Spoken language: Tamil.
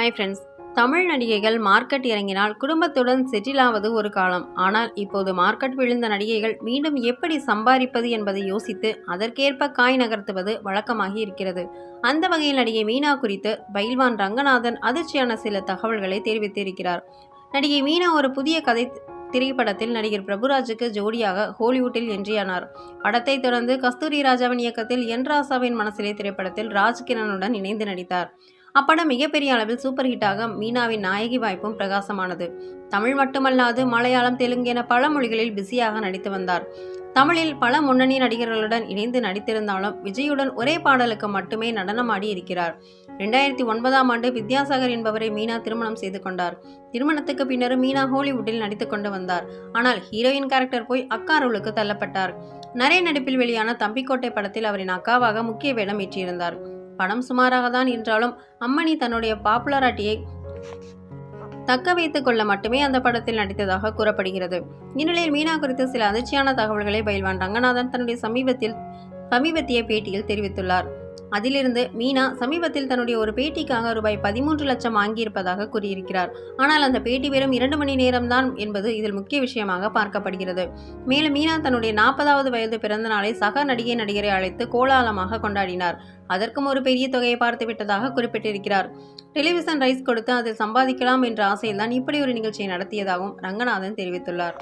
ஹாய் ஃப்ரெண்ட்ஸ் தமிழ் நடிகைகள் மார்க்கெட் இறங்கினால் குடும்பத்துடன் செட்டில் ஆவது ஒரு காலம். ஆனால் இப்போது மார்க்கெட் விழுந்த நடிகைகள் மீண்டும் எப்படி சம்பாதிப்பது என்பதை யோசித்து அதற்கேற்ப காய் நகர்த்துவது வழக்கமாகி இருக்கிறது. அந்த வகையில் நடிகை மீனா குறித்து பைல்வான் ரங்கநாதன் அதிர்ச்சியான சில தகவல்களை தெரிவித்திருக்கிறார். நடிகை மீனா ஒரு புதிய கதை திரைப்படத்தில் நடிகர் பிரபுராஜுக்கு ஜோடியாக ஹாலிவுட்டில் என்றியானார் படத்தை தொடர்ந்து கஸ்தூரி ராஜாவின் இயக்கத்தில் என் ராசாவின் மனசிலே திரைப்படத்தில் ராஜ்கிரனுடன் இணைந்து நடித்தார். அப்படம் மிகப்பெரிய அளவில் சூப்பர் ஹிட்டாக மீனாவின் நாயகி வாய்ப்பும் பிரகாசமானது. தமிழ் மட்டுமல்லாது மலையாளம் தெலுங்கு என பல மொழிகளில் பிஸியாக நடித்து வந்தார். தமிழில் பல முன்னணி நடிகர்களுடன் இணைந்து நடித்திருந்தாலும் விஜயுடன் ஒரே பாடலுக்கு மட்டுமே நடனமாடி இருக்கிறார். ரெண்டாயிரத்தி ஒன்பதாம் ஆண்டு வித்யாசாகர் என்பவரை மீனா திருமணம் செய்து கொண்டார். திருமணத்துக்கு பின்னரும் மீனா ஹாலிவுட்டில் நடித்து கொண்டு வந்தார். ஆனால் ஹீரோயின் கேரக்டர் போய் அக்கா ரோலுக்கு தள்ளப்பட்டார். நரே நடிப்பில் வெளியான தம்பிக்கோட்டை படத்தில் அவரின் அக்காவாக முக்கிய வேடம் ஏற்றியிருந்தார். படம் சுமாராக தான் என்றாலும் அம்மணி தன்னுடைய பாப்புலராட்டியை தக்க வைத்துக் கொள்ள மட்டுமே அந்த படத்தில் நடித்ததாக கூறப்படுகிறது. இந்நிலையில் மீனா குறித்து சில அதிர்ச்சியான தகவல்களை பயில்வான் ரங்கநாதன் தன்னுடைய சமீபத்தில் சமீபத்திய பேட்டியில் தெரிவித்துள்ளார். அதிலிருந்து மீனா சமீபத்தில் தன்னுடைய ஒரு பேட்டிக்காக ரூபாய் பதிமூன்று லட்சம் வாங்கியிருப்பதாக கூறியிருக்கிறார். ஆனால் அந்த பேட்டி வெறும் இரண்டு மணி நேரம்தான் என்பது இதில் முக்கிய விஷயமாக பார்க்கப்படுகிறது. மேலும் மீனா தன்னுடைய நாற்பதாவது வயது பிறந்த நாளை சக நடிகை நடிகரை அழைத்து கோலாலமாக கொண்டாடினார். அதற்கும் ஒரு பெரிய தொகையை பார்த்து விட்டதாக குறிப்பிட்டிருக்கிறார். டெலிவிஷன் ரைஸ் கொடுத்து அதில் சம்பாதிக்கலாம் என்ற ஆசையில்தான் இப்படி ஒரு நிகழ்ச்சியை நடத்தியதாகவும் ரங்கநாதன் தெரிவித்துள்ளார்.